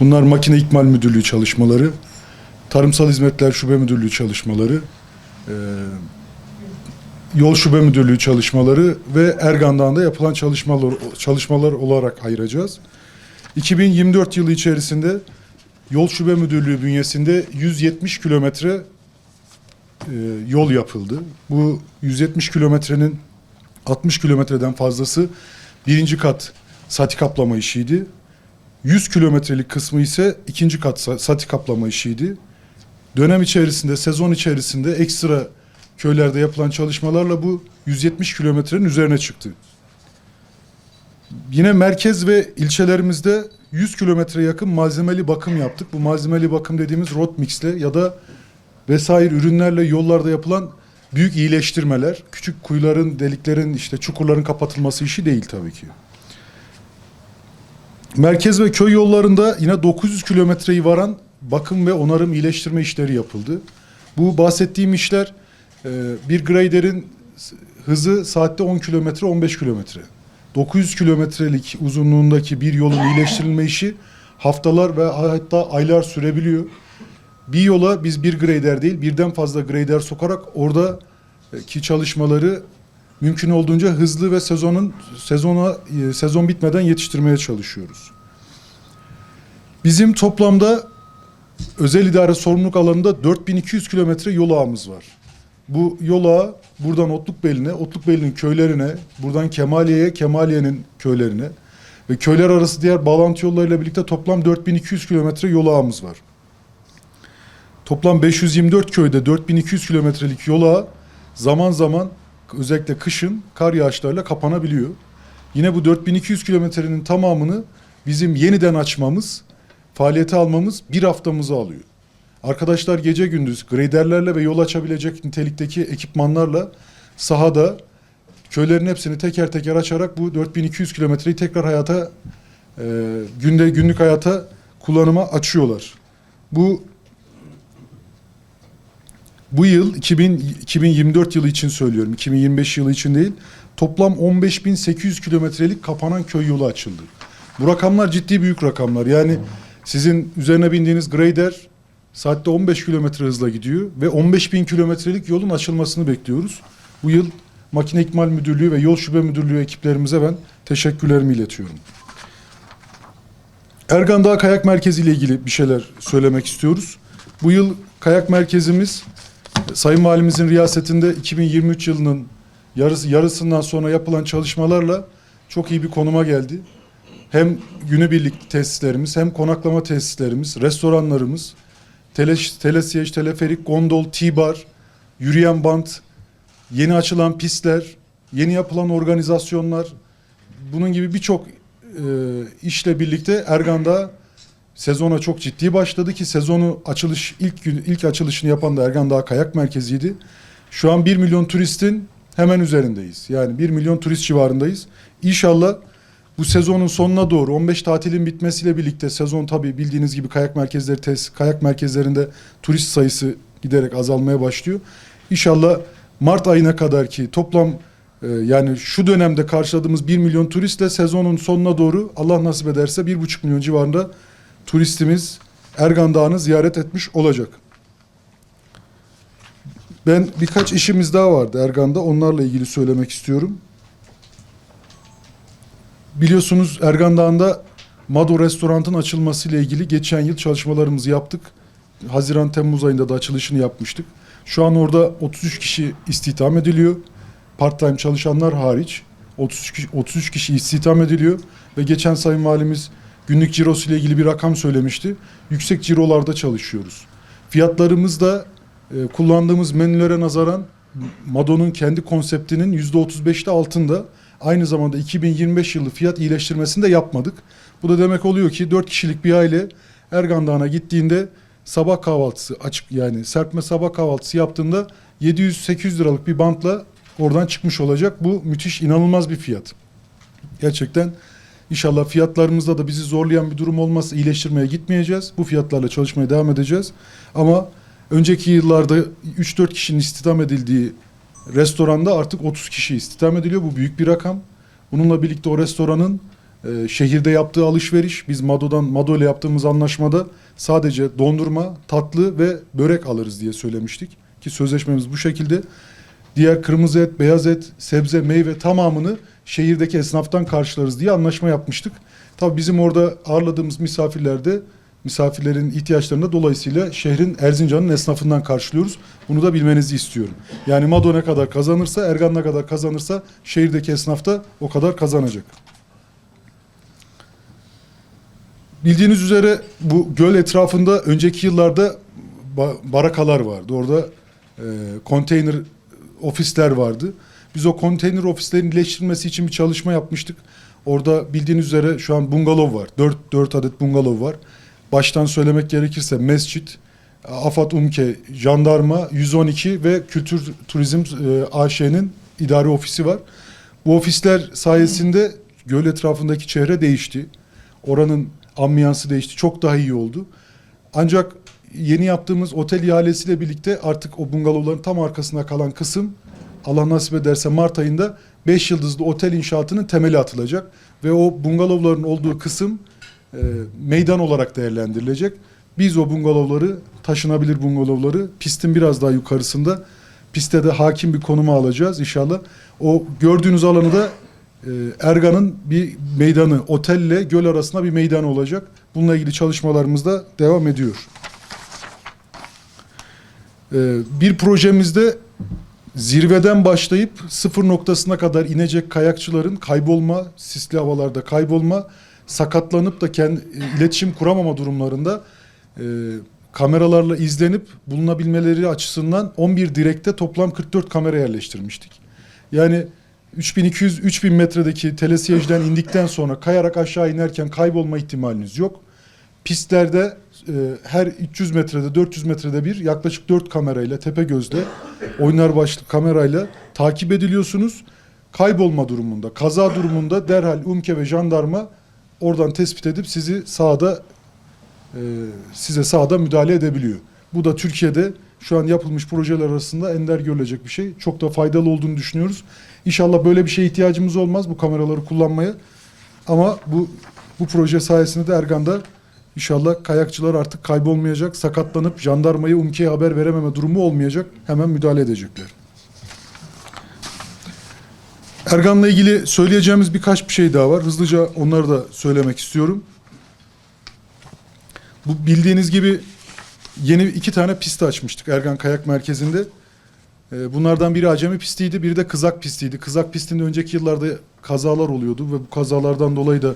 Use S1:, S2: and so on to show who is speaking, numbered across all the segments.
S1: Bunlar Makine İkmal Müdürlüğü çalışmaları, Tarımsal Hizmetler Şube Müdürlüğü çalışmaları, e, Yol Şube Müdürlüğü çalışmaları ve Ergan Dağı'nda yapılan çalışmalar, çalışmalar olarak ayıracağız. 2024 yılı içerisinde Yol Şube Müdürlüğü bünyesinde 170 kilometre e, yol yapıldı. Bu 170 kilometrenin 60 kilometreden fazlası birinci kat sati kaplama işiydi. 100 kilometrelik kısmı ise ikinci kat sa- sati kaplama işiydi. Dönem içerisinde, sezon içerisinde ekstra köylerde yapılan çalışmalarla bu 170 kilometrenin üzerine çıktı. Yine merkez ve ilçelerimizde 100 kilometre yakın malzemeli bakım yaptık. Bu malzemeli bakım dediğimiz rot mixle ya da vesaire ürünlerle yollarda yapılan büyük iyileştirmeler, küçük kuyuların, deliklerin, işte çukurların kapatılması işi değil tabii ki. Merkez ve köy yollarında yine 900 kilometreyi varan bakım ve onarım iyileştirme işleri yapıldı. Bu bahsettiğim işler e, bir graderin hızı saatte 10 kilometre 15 kilometre. 900 kilometrelik uzunluğundaki bir yolun iyileştirilme işi haftalar ve hatta aylar sürebiliyor. Bir yola biz bir grader değil birden fazla grader sokarak oradaki çalışmaları mümkün olduğunca hızlı ve sezonun sezona e, sezon bitmeden yetiştirmeye çalışıyoruz. Bizim toplamda özel idare sorumluluk alanında 4200 kilometre yol ağımız var. Bu yol ağı buradan Otlukbeli'ne, Otlukbeli'nin köylerine, buradan Kemaliye'ye, Kemaliye'nin köylerine ve köyler arası diğer bağlantı yollarıyla birlikte toplam 4200 kilometre yol ağımız var. Toplam 524 köyde 4200 kilometrelik yol ağı zaman zaman özellikle kışın kar yağışlarıyla kapanabiliyor. Yine bu 4200 kilometrenin tamamını bizim yeniden açmamız, faaliyete almamız bir haftamızı alıyor. Arkadaşlar gece gündüz graderlerle ve yol açabilecek nitelikteki ekipmanlarla sahada köylerin hepsini teker teker açarak bu 4200 kilometreyi tekrar hayata e, günde günlük hayata kullanıma açıyorlar. Bu bu yıl 2000, 2024 yılı için söylüyorum. 2025 yılı için değil. Toplam 15.800 kilometrelik kapanan köy yolu açıldı. Bu rakamlar ciddi büyük rakamlar. Yani sizin üzerine bindiğiniz grader saatte 15 kilometre hızla gidiyor ve 15.000 kilometrelik yolun açılmasını bekliyoruz. Bu yıl Makine İkmal Müdürlüğü ve Yol Şube Müdürlüğü ekiplerimize ben teşekkürlerimi iletiyorum. Ergan Dağı Kayak Merkezi ile ilgili bir şeyler söylemek istiyoruz. Bu yıl kayak merkezimiz Sayın Valimizin riyasetinde 2023 yılının yarısı, yarısından sonra yapılan çalışmalarla çok iyi bir konuma geldi. Hem günübirlik tesislerimiz, hem konaklama tesislerimiz, restoranlarımız, tele, telesiyej, teleferik, gondol, T-bar, yürüyen bant, yeni açılan pistler, yeni yapılan organizasyonlar, bunun gibi birçok e, işle birlikte Ergan'da sezona çok ciddi başladı ki sezonu açılış ilk gün ilk açılışını yapan da Ergan Dağı Kayak Merkezi'ydi. Şu an 1 milyon turistin hemen üzerindeyiz. Yani 1 milyon turist civarındayız. İnşallah bu sezonun sonuna doğru 15 tatilin bitmesiyle birlikte sezon tabii bildiğiniz gibi kayak merkezleri tes, kayak merkezlerinde turist sayısı giderek azalmaya başlıyor. İnşallah Mart ayına kadar ki toplam e, yani şu dönemde karşıladığımız 1 milyon turistle sezonun sonuna doğru Allah nasip ederse 1,5 milyon civarında turistimiz Ergan Dağı'nı ziyaret etmiş olacak. Ben birkaç işimiz daha vardı Ergan'da. Onlarla ilgili söylemek istiyorum. Biliyorsunuz Ergan Dağı'nda Mado Restorant'ın açılmasıyla ilgili geçen yıl çalışmalarımızı yaptık. Haziran-Temmuz ayında da açılışını yapmıştık. Şu an orada 33 kişi istihdam ediliyor. Part-time çalışanlar hariç 33 kişi, 33 kişi istihdam ediliyor ve geçen Sayın Valimiz günlük cirosu ile ilgili bir rakam söylemişti. Yüksek cirolarda çalışıyoruz. Fiyatlarımız da e, kullandığımız menülere nazaran Mado'nun kendi konseptinin yüzde 35'te altında. Aynı zamanda 2025 yılı fiyat iyileştirmesini de yapmadık. Bu da demek oluyor ki 4 kişilik bir aile Ergan Dağı'na gittiğinde sabah kahvaltısı açık yani serpme sabah kahvaltısı yaptığında 700-800 liralık bir bantla oradan çıkmış olacak. Bu müthiş inanılmaz bir fiyat. Gerçekten inşallah fiyatlarımızda da bizi zorlayan bir durum olmazsa iyileştirmeye gitmeyeceğiz. Bu fiyatlarla çalışmaya devam edeceğiz. Ama önceki yıllarda 3-4 kişinin istihdam edildiği restoranda artık 30 kişi istihdam ediliyor. Bu büyük bir rakam. Bununla birlikte o restoranın e, şehirde yaptığı alışveriş, biz Mado'dan Mado ile yaptığımız anlaşmada sadece dondurma, tatlı ve börek alırız diye söylemiştik. Ki sözleşmemiz bu şekilde. Diğer kırmızı et, beyaz et, sebze, meyve tamamını şehirdeki esnaftan karşılarız diye anlaşma yapmıştık. Tabii bizim orada ağırladığımız misafirler de misafirlerin ihtiyaçlarını dolayısıyla şehrin Erzincan'ın esnafından karşılıyoruz. Bunu da bilmenizi istiyorum. Yani Mado ne kadar kazanırsa, Ergan ne kadar kazanırsa şehirdeki esnaf da o kadar kazanacak. Bildiğiniz üzere bu göl etrafında önceki yıllarda ba- barakalar vardı. Orada e, konteyner ofisler vardı. Biz o konteyner ofislerin iyileştirilmesi için bir çalışma yapmıştık. Orada bildiğiniz üzere şu an bungalov var. 4, 4 adet bungalov var. Baştan söylemek gerekirse mescit, Afat Umke, Jandarma, 112 ve Kültür Turizm e, AŞ'nin idari ofisi var. Bu ofisler sayesinde göl etrafındaki çehre değişti. Oranın ambiyansı değişti. Çok daha iyi oldu. Ancak yeni yaptığımız otel ihalesiyle birlikte artık o bungalovların tam arkasında kalan kısım Allah nasip ederse Mart ayında 5 yıldızlı otel inşaatının temeli atılacak ve o bungalovların olduğu kısım e, meydan olarak değerlendirilecek. Biz o bungalovları, taşınabilir bungalovları pistin biraz daha yukarısında piste de hakim bir konuma alacağız inşallah. O gördüğünüz alanı da e, Ergan'ın bir meydanı, otelle göl arasında bir meydan olacak. Bununla ilgili çalışmalarımız da devam ediyor. E, bir projemizde zirveden başlayıp sıfır noktasına kadar inecek kayakçıların kaybolma, sisli havalarda kaybolma, sakatlanıp da kendi e, iletişim kuramama durumlarında e, kameralarla izlenip bulunabilmeleri açısından 11 direkte toplam 44 kamera yerleştirmiştik. Yani 3200-3000 metredeki telesiyejden indikten sonra kayarak aşağı inerken kaybolma ihtimaliniz yok. Pistlerde e, her 300 metrede 400 metrede bir yaklaşık 4 kamerayla tepe gözle oynar başlı kamerayla takip ediliyorsunuz. Kaybolma durumunda, kaza durumunda derhal UMKE ve jandarma oradan tespit edip sizi sahada e, size sahada müdahale edebiliyor. Bu da Türkiye'de şu an yapılmış projeler arasında ender görülecek bir şey. Çok da faydalı olduğunu düşünüyoruz. İnşallah böyle bir şeye ihtiyacımız olmaz bu kameraları kullanmaya. Ama bu bu proje sayesinde de Ergan'da inşallah kayakçılar artık kaybolmayacak, sakatlanıp jandarmayı UMKE'ye haber verememe durumu olmayacak. Hemen müdahale edecekler. Ergan'la ilgili söyleyeceğimiz birkaç bir şey daha var. Hızlıca onları da söylemek istiyorum. Bu bildiğiniz gibi yeni iki tane pist açmıştık Ergan Kayak Merkezi'nde. Ee, Bunlardan biri acemi pistiydi, biri de kızak pistiydi. Kızak pistinde önceki yıllarda kazalar oluyordu ve bu kazalardan dolayı da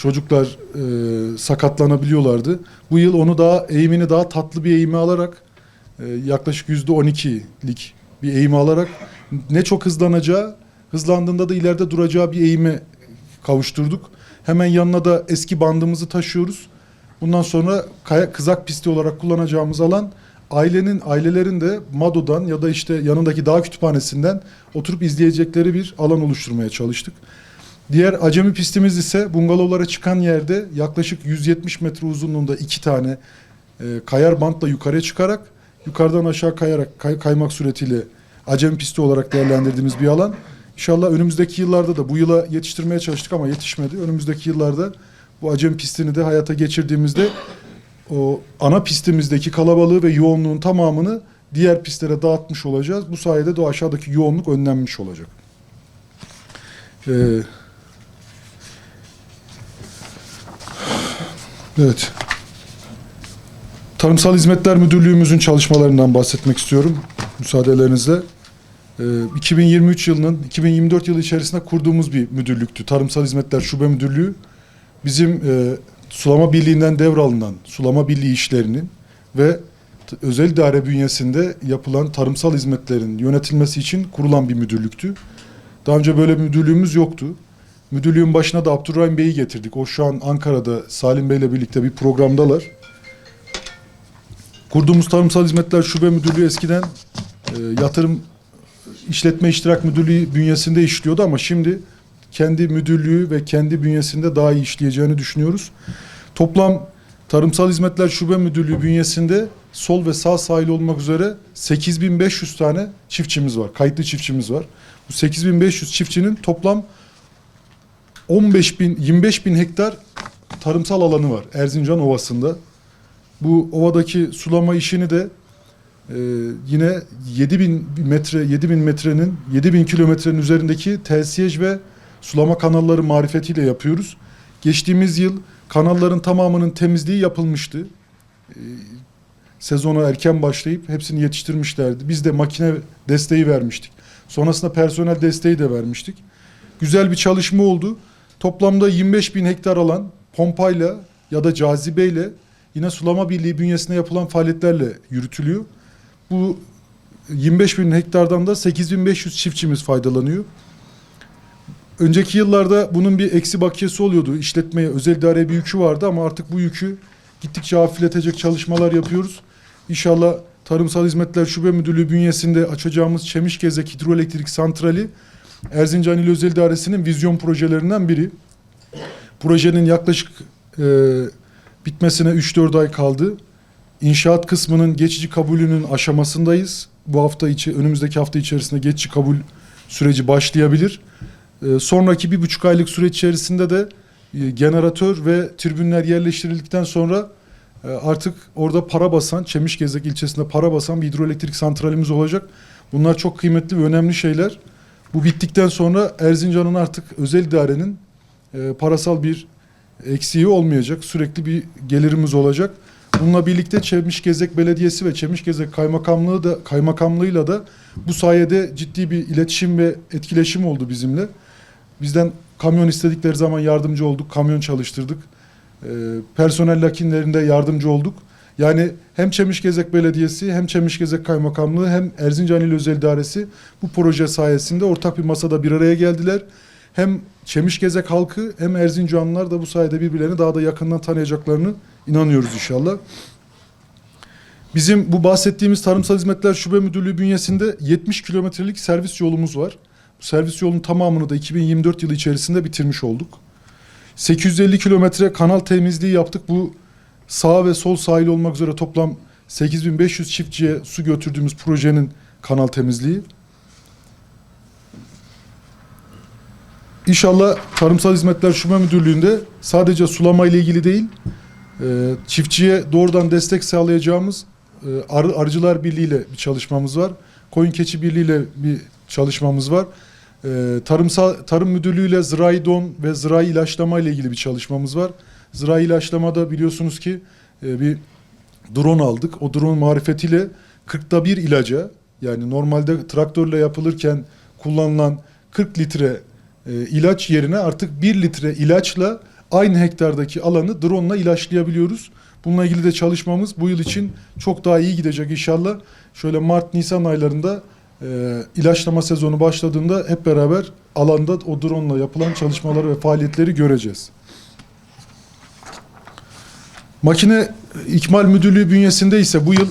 S1: çocuklar e, sakatlanabiliyorlardı. Bu yıl onu daha eğimini daha tatlı bir eğime alarak e, yaklaşık yüzde 12'lik bir eğimi alarak ne çok hızlanacağı, hızlandığında da ileride duracağı bir eğime kavuşturduk. Hemen yanına da eski bandımızı taşıyoruz. Bundan sonra kaya, kızak pisti olarak kullanacağımız alan ailenin ailelerin de Mado'dan ya da işte yanındaki dağ kütüphanesinden oturup izleyecekleri bir alan oluşturmaya çalıştık. Diğer acemi pistimiz ise bungalovlara çıkan yerde yaklaşık 170 metre uzunluğunda iki tane e, kayar bantla yukarıya çıkarak yukarıdan aşağı kayarak kay- kaymak suretiyle acemi pisti olarak değerlendirdiğimiz bir alan. İnşallah önümüzdeki yıllarda da bu yıla yetiştirmeye çalıştık ama yetişmedi. Önümüzdeki yıllarda bu acemi pistini de hayata geçirdiğimizde o ana pistimizdeki kalabalığı ve yoğunluğun tamamını diğer pistlere dağıtmış olacağız. Bu sayede de aşağıdaki yoğunluk önlenmiş olacak. Ee, evet. Tarımsal Hizmetler Müdürlüğümüzün çalışmalarından bahsetmek istiyorum müsaadelerinizle. Ee, 2023 yılının 2024 yılı içerisinde kurduğumuz bir müdürlüktü. Tarımsal Hizmetler Şube Müdürlüğü bizim e, sulama birliğinden devralınan sulama birliği işlerinin ve özel idare bünyesinde yapılan tarımsal hizmetlerin yönetilmesi için kurulan bir müdürlüktü. Daha önce böyle bir müdürlüğümüz yoktu. Müdürlüğün başına da Abdurrahim Bey'i getirdik. O şu an Ankara'da Salim Bey'le birlikte bir programdalar. Kurduğumuz Tarımsal Hizmetler Şube Müdürlüğü eskiden e, yatırım işletme iştirak müdürlüğü bünyesinde işliyordu ama şimdi kendi müdürlüğü ve kendi bünyesinde daha iyi işleyeceğini düşünüyoruz. Toplam Tarımsal Hizmetler Şube Müdürlüğü bünyesinde sol ve sağ sahili olmak üzere 8500 tane çiftçimiz var. Kayıtlı çiftçimiz var. Bu 8500 çiftçinin toplam 15 bin, 25 bin hektar tarımsal alanı var Erzincan Ovası'nda. Bu ovadaki sulama işini de e, yine 7000 metre, 7000 metrenin, 7000 kilometrenin üzerindeki telsiyej ve sulama kanalları marifetiyle yapıyoruz. Geçtiğimiz yıl kanalların tamamının temizliği yapılmıştı. E, sezona erken başlayıp hepsini yetiştirmişlerdi. Biz de makine desteği vermiştik. Sonrasında personel desteği de vermiştik. Güzel bir çalışma oldu. Toplamda 25 bin hektar alan pompayla ya da cazibeyle yine sulama birliği bünyesinde yapılan faaliyetlerle yürütülüyor. Bu 25 bin hektardan da 8500 çiftçimiz faydalanıyor. Önceki yıllarda bunun bir eksi bakiyesi oluyordu. İşletmeye, özel idareye bir yükü vardı ama artık bu yükü gittikçe hafifletecek çalışmalar yapıyoruz. İnşallah Tarımsal Hizmetler Şube Müdürlüğü bünyesinde açacağımız Çemişgezek Hidroelektrik Santrali Erzincan İl Özel İdaresi'nin vizyon projelerinden biri. Projenin yaklaşık e, bitmesine 3-4 ay kaldı. İnşaat kısmının geçici kabulünün aşamasındayız. Bu hafta içi, önümüzdeki hafta içerisinde geçici kabul süreci başlayabilir. E, sonraki bir buçuk aylık süreç içerisinde de e, generatör ve tribünler yerleştirildikten sonra e, artık orada para basan, Çemişgezek ilçesinde para basan bir hidroelektrik santralimiz olacak. Bunlar çok kıymetli ve önemli şeyler. Bu bittikten sonra Erzincan'ın artık özel idarenin e, parasal bir eksiği olmayacak. Sürekli bir gelirimiz olacak. Bununla birlikte Çemişgezek Belediyesi ve Çemişgezek Kaymakamlığı da kaymakamlığıyla da bu sayede ciddi bir iletişim ve etkileşim oldu bizimle. Bizden kamyon istedikleri zaman yardımcı olduk, kamyon çalıştırdık. E, personel lakinlerinde yardımcı olduk. Yani hem Çemişgezek Belediyesi hem Çemişgezek Kaymakamlığı hem Erzincan İl Özel İdaresi bu proje sayesinde ortak bir masada bir araya geldiler. Hem Çemişgezek halkı hem Erzincanlılar da bu sayede birbirlerini daha da yakından tanıyacaklarını inanıyoruz inşallah. Bizim bu bahsettiğimiz Tarımsal Hizmetler Şube Müdürlüğü bünyesinde 70 kilometrelik servis yolumuz var. Bu servis yolunun tamamını da 2024 yılı içerisinde bitirmiş olduk. 850 kilometre kanal temizliği yaptık. Bu sağ ve sol sahil olmak üzere toplam 8500 çiftçiye su götürdüğümüz projenin kanal temizliği. İnşallah Tarımsal Hizmetler Şube Müdürlüğü'nde sadece sulama ile ilgili değil, e, çiftçiye doğrudan destek sağlayacağımız e, arı, Arıcılar Birliği ile bir çalışmamız var. Koyun Keçi Birliği ile bir çalışmamız var. E, Tarımsal Tarım Müdürlüğü ile zirai don ve zirai ilaçlama ile ilgili bir çalışmamız var. Zirai ilaçlamada biliyorsunuz ki e, bir drone aldık. O drone marifetiyle 40'ta bir ilaca yani normalde traktörle yapılırken kullanılan 40 litre e, ilaç yerine artık 1 litre ilaçla aynı hektardaki alanı drone ile ilaçlayabiliyoruz. Bununla ilgili de çalışmamız bu yıl için çok daha iyi gidecek inşallah. Şöyle Mart-Nisan aylarında e, ilaçlama sezonu başladığında hep beraber alanda o drone ile yapılan çalışmaları ve faaliyetleri göreceğiz. Makine İkmal Müdürlüğü bünyesinde ise bu yıl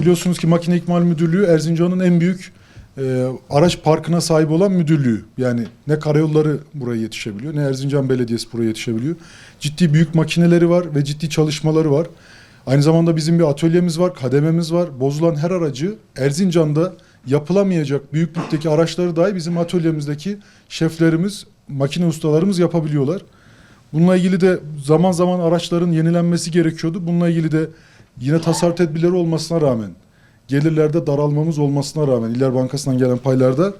S1: biliyorsunuz ki Makine İkmal Müdürlüğü Erzincan'ın en büyük e, araç parkına sahip olan müdürlüğü. Yani ne karayolları buraya yetişebiliyor ne Erzincan Belediyesi buraya yetişebiliyor. Ciddi büyük makineleri var ve ciddi çalışmaları var. Aynı zamanda bizim bir atölyemiz var, kadememiz var. Bozulan her aracı Erzincan'da yapılamayacak büyüklükteki araçları dahi bizim atölyemizdeki şeflerimiz, makine ustalarımız yapabiliyorlar. Bununla ilgili de zaman zaman araçların yenilenmesi gerekiyordu. Bununla ilgili de yine tasarruf tedbirleri olmasına rağmen, gelirlerde daralmamız olmasına rağmen, İller Bankası'ndan gelen paylarda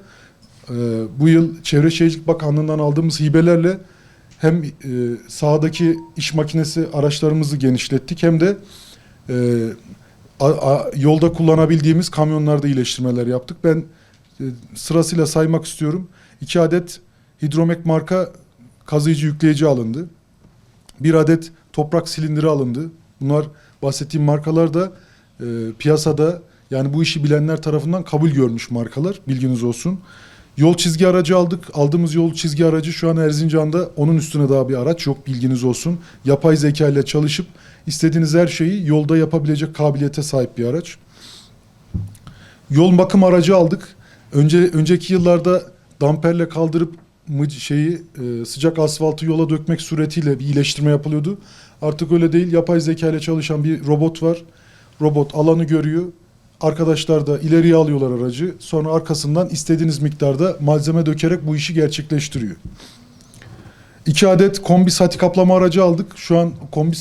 S1: e, bu yıl Çevre Şehircilik Bakanlığı'ndan aldığımız hibelerle hem e, sahadaki iş makinesi araçlarımızı genişlettik hem de e, yolda kullanabildiğimiz kamyonlarda iyileştirmeler yaptık. Ben e, sırasıyla saymak istiyorum. İki adet hidromek marka kazıyıcı yükleyici alındı. Bir adet toprak silindiri alındı. Bunlar bahsettiğim markalar da e, piyasada yani bu işi bilenler tarafından kabul görmüş markalar. Bilginiz olsun. Yol çizgi aracı aldık. Aldığımız yol çizgi aracı şu an Erzincan'da onun üstüne daha bir araç yok bilginiz olsun. Yapay zeka ile çalışıp istediğiniz her şeyi yolda yapabilecek kabiliyete sahip bir araç. Yol bakım aracı aldık. Önce önceki yıllarda damperle kaldırıp şeyi e, sıcak asfaltı yola dökmek suretiyle bir iyileştirme yapılıyordu. Artık öyle değil. Yapay zeka ile çalışan bir robot var. Robot alanı görüyor. Arkadaşlar da ileriye alıyorlar aracı. Sonra arkasından istediğiniz miktarda malzeme dökerek bu işi gerçekleştiriyor. İki adet kombi sati kaplama aracı aldık. Şu an kombi,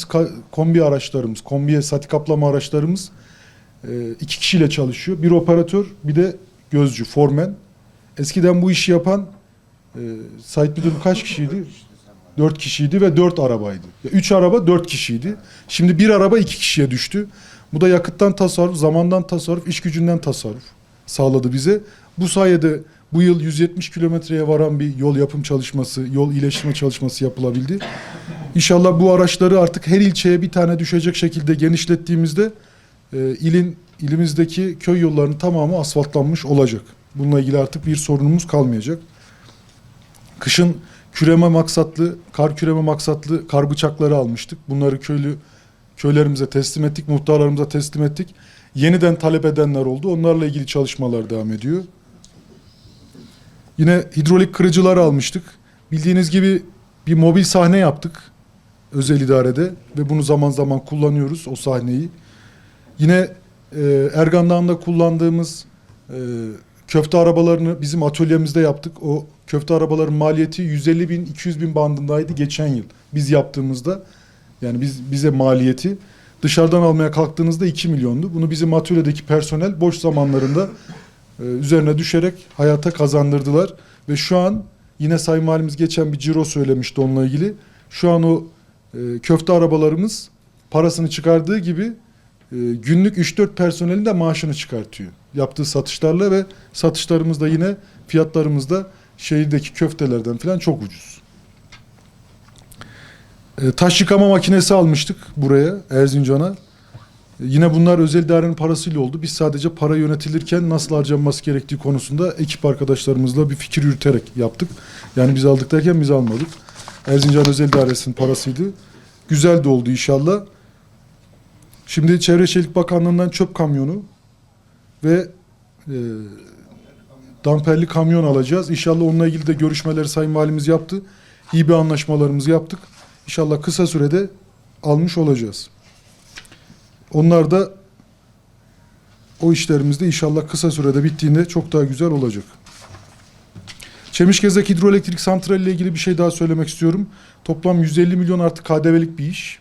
S1: kombi araçlarımız, kombiye sati kaplama araçlarımız e, iki kişiyle çalışıyor. Bir operatör, bir de gözcü, formen. Eskiden bu işi yapan e, site müdürü kaç kişiydi? Dört kişiydi ve dört arabaydı. Üç araba dört kişiydi. Şimdi bir araba iki kişiye düştü. Bu da yakıttan tasarruf, zamandan tasarruf, iş gücünden tasarruf sağladı bize. Bu sayede bu yıl 170 kilometreye varan bir yol yapım çalışması, yol iyileştirme çalışması yapılabildi. İnşallah bu araçları artık her ilçeye bir tane düşecek şekilde genişlettiğimizde e, ilin ilimizdeki köy yollarının tamamı asfaltlanmış olacak. Bununla ilgili artık bir sorunumuz kalmayacak. Kışın küreme maksatlı, kar küreme maksatlı kar bıçakları almıştık. Bunları köylü köylerimize teslim ettik, muhtarlarımıza teslim ettik. Yeniden talep edenler oldu. Onlarla ilgili çalışmalar devam ediyor. Yine hidrolik kırıcılar almıştık. Bildiğiniz gibi bir mobil sahne yaptık özel idarede ve bunu zaman zaman kullanıyoruz o sahneyi. Yine e, Ergan Dağı'nda kullandığımız e, köfte arabalarını bizim atölyemizde yaptık. O köfte arabaların maliyeti 150 bin 200 bin bandındaydı geçen yıl biz yaptığımızda. Yani biz bize maliyeti dışarıdan almaya kalktığınızda 2 milyondu. Bunu bizim atölyedeki personel boş zamanlarında e, üzerine düşerek hayata kazandırdılar. Ve şu an yine Sayın Valimiz geçen bir ciro söylemişti onunla ilgili. Şu an o e, köfte arabalarımız parasını çıkardığı gibi e, günlük 3-4 personelin de maaşını çıkartıyor. Yaptığı satışlarla ve satışlarımız da yine fiyatlarımız da şehirdeki köftelerden falan çok ucuz. E, taş yıkama makinesi almıştık buraya Erzincan'a. E, Yine bunlar özel idarenin parasıyla oldu. Biz sadece para yönetilirken nasıl harcanması gerektiği konusunda ekip arkadaşlarımızla bir fikir yürüterek yaptık. Yani biz aldık derken biz almadık. Erzincan Özel İdaresi'nin parasıydı. Güzel de oldu inşallah. Şimdi Çevre Şehircilik Bakanlığı'ndan çöp kamyonu ve e, damperli kamyon alacağız. İnşallah onunla ilgili de görüşmeleri Sayın Valimiz yaptı. Bir anlaşmalarımızı yaptık. İnşallah kısa sürede almış olacağız. Onlar da o işlerimizde inşallah kısa sürede bittiğinde çok daha güzel olacak. Çemişgezek Hidroelektrik Santrali ile ilgili bir şey daha söylemek istiyorum. Toplam 150 milyon artı KDV'lik bir iş.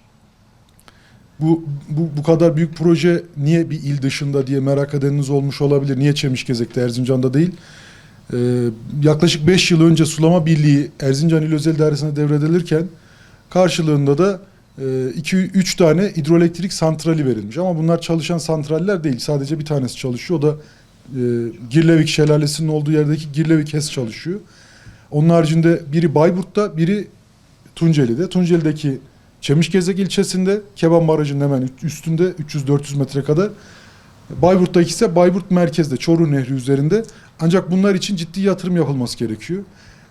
S1: Bu, bu, bu kadar büyük proje niye bir il dışında diye merak edeniniz olmuş olabilir. Niye Çemişgezek'te Erzincan'da değil? Ee, yaklaşık 5 yıl önce Sulama Birliği Erzincan İl Özel İdaresi'ne devredilirken karşılığında da 2-3 tane hidroelektrik santrali verilmiş. Ama bunlar çalışan santraller değil. Sadece bir tanesi çalışıyor. O da e, Girlevik Şelalesi'nin olduğu yerdeki Girlevik HES çalışıyor. Onun haricinde biri Bayburt'ta, biri Tunceli'de. Tunceli'deki Çemişgezek ilçesinde Keban Barajı'nın hemen üstünde 300-400 metre kadar. Bayburt'taki ise Bayburt merkezde Çoruh Nehri üzerinde. Ancak bunlar için ciddi yatırım yapılması gerekiyor.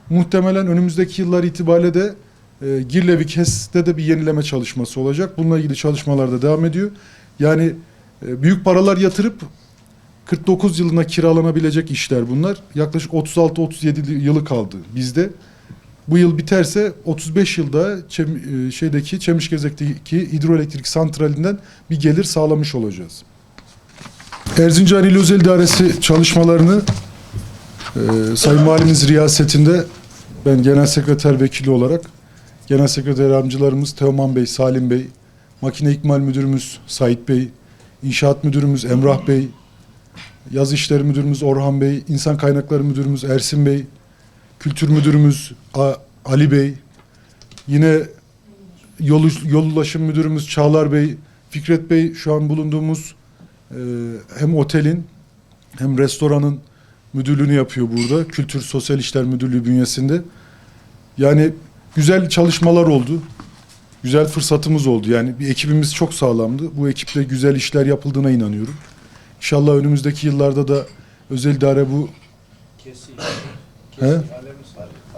S1: Muhtemelen önümüzdeki yıllar itibariyle de e, Girlevik HES'te de bir yenileme çalışması olacak. Bununla ilgili çalışmalar da devam ediyor. Yani e, büyük paralar yatırıp 49 yılına kiralanabilecek işler bunlar. Yaklaşık 36-37 yılı kaldı bizde. Bu yıl biterse 35 yılda Çem, e, şeydeki Çemişgezek'teki hidroelektrik santralinden bir gelir sağlamış olacağız. Erzincan İl Özel İdaresi çalışmalarını e, Sayın Valimiz riyasetinde ben Genel Sekreter Vekili olarak Genel Sekreter Yardımcılarımız Teoman Bey, Salim Bey, Makine İkmal Müdürümüz Sait Bey, İnşaat Müdürümüz Emrah Bey, Yaz İşleri Müdürümüz Orhan Bey, İnsan Kaynakları Müdürümüz Ersin Bey, Kültür Müdürümüz Ali Bey, yine Yol, Yol Ulaşım Müdürümüz Çağlar Bey, Fikret Bey şu an bulunduğumuz e, hem otelin hem restoranın müdürlüğünü yapıyor burada. Kültür Sosyal İşler Müdürlüğü bünyesinde. Yani güzel çalışmalar oldu. Güzel fırsatımız oldu. Yani bir ekibimiz çok sağlamdı. Bu ekiple güzel işler yapıldığına inanıyorum. İnşallah önümüzdeki yıllarda da özel idare bu
S2: Kesin.
S1: He?
S2: Kesin. Sarı.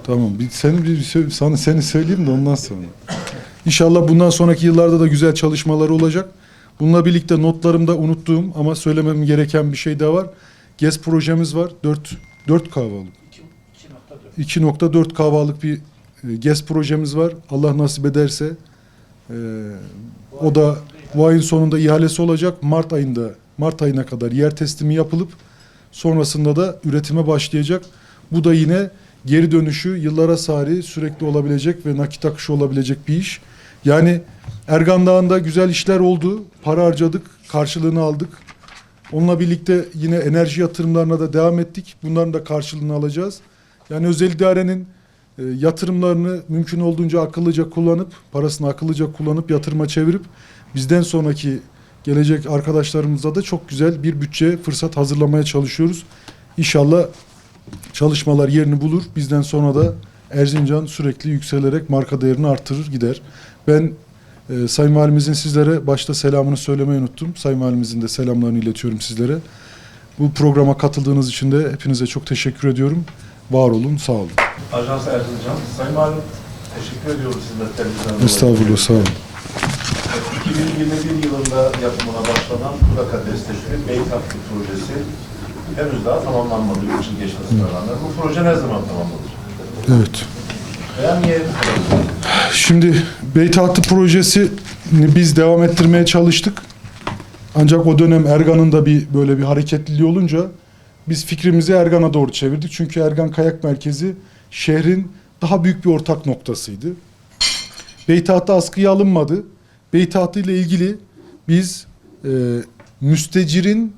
S1: Tamam. Bir sen bir sana seni söyleyeyim de ondan sonra. İnşallah bundan sonraki yıllarda da güzel çalışmaları olacak. Bununla birlikte notlarımda unuttuğum ama söylemem gereken bir şey daha var. GES projemiz var. 4 4 kahvalık.
S2: 2.4.
S1: 2.4 kahvalık bir e, GES projemiz var. Allah nasip ederse e, o da bu ayın sonunda ihalesi olacak. Mart ayında Mart ayına kadar yer teslimi yapılıp sonrasında da üretime başlayacak. Bu da yine geri dönüşü yıllara sari sürekli olabilecek ve nakit akışı olabilecek bir iş. Yani Ergan Dağı'nda güzel işler oldu. Para harcadık, karşılığını aldık. Onunla birlikte yine enerji yatırımlarına da devam ettik. Bunların da karşılığını alacağız. Yani özel idarenin e, yatırımlarını mümkün olduğunca akıllıca kullanıp, parasını akıllıca kullanıp yatırıma çevirip bizden sonraki gelecek arkadaşlarımıza da çok güzel bir bütçe fırsat hazırlamaya çalışıyoruz. İnşallah çalışmalar yerini bulur. Bizden sonra da Erzincan sürekli yükselerek marka değerini artırır gider. Ben e, Sayın Valimizin sizlere başta selamını söylemeyi unuttum. Sayın Valimizin de selamlarını iletiyorum sizlere. Bu programa katıldığınız için de hepinize çok teşekkür ediyorum. Var olun, sağ olun.
S3: Ajans Erzincan. Sayın Valim, teşekkür ediyoruz hizmetlerimizden dolayı.
S1: Estağfurullah, sağ olun.
S3: 2021 yılında yapımına başlanan Kulaka destekli Beytaklı projesi henüz daha tamamlanmadı. 3 yıl geçmesine rağmen. Bu proje ne zaman tamamlanır?
S1: Evet.
S3: Veya niye?
S1: Şimdi Beytahtı projesini biz devam ettirmeye çalıştık. Ancak o dönem Ergan'ın da bir böyle bir hareketliliği olunca biz fikrimizi Ergan'a doğru çevirdik. Çünkü Ergan Kayak Merkezi şehrin daha büyük bir ortak noktasıydı. Beytahtı askıya alınmadı. Beytahtı ile ilgili biz e, müstecirin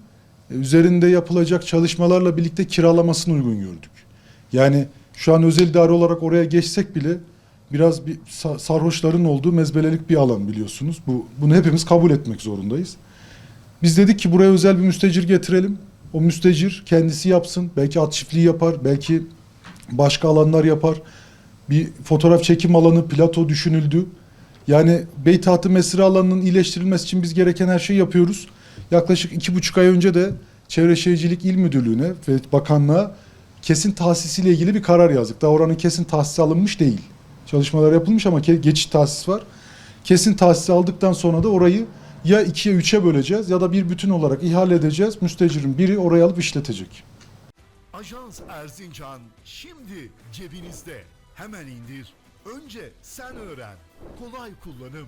S1: üzerinde yapılacak çalışmalarla birlikte kiralamasını uygun gördük. Yani şu an özel idare olarak oraya geçsek bile biraz bir sa- sarhoşların olduğu mezbelelik bir alan biliyorsunuz. Bu bunu hepimiz kabul etmek zorundayız. Biz dedik ki buraya özel bir müstecir getirelim. O müstecir kendisi yapsın. Belki at çiftliği yapar, belki başka alanlar yapar. Bir fotoğraf çekim alanı, plato düşünüldü. Yani Beytahtı Mesire alanının iyileştirilmesi için biz gereken her şeyi yapıyoruz. Yaklaşık iki buçuk ay önce de Çevre Şehircilik İl Müdürlüğü'ne ve Bakanlığa kesin tahsisiyle ilgili bir karar yazdık. Daha oranın kesin tahsisi alınmış değil. Çalışmalar yapılmış ama geçiş tahsis var. Kesin tahsisi aldıktan sonra da orayı ya ikiye üçe böleceğiz ya da bir bütün olarak ihale edeceğiz. Müstecirin biri orayı alıp işletecek.
S4: Ajans Erzincan şimdi cebinizde. Hemen indir. Önce sen öğren. Kolay kullanım.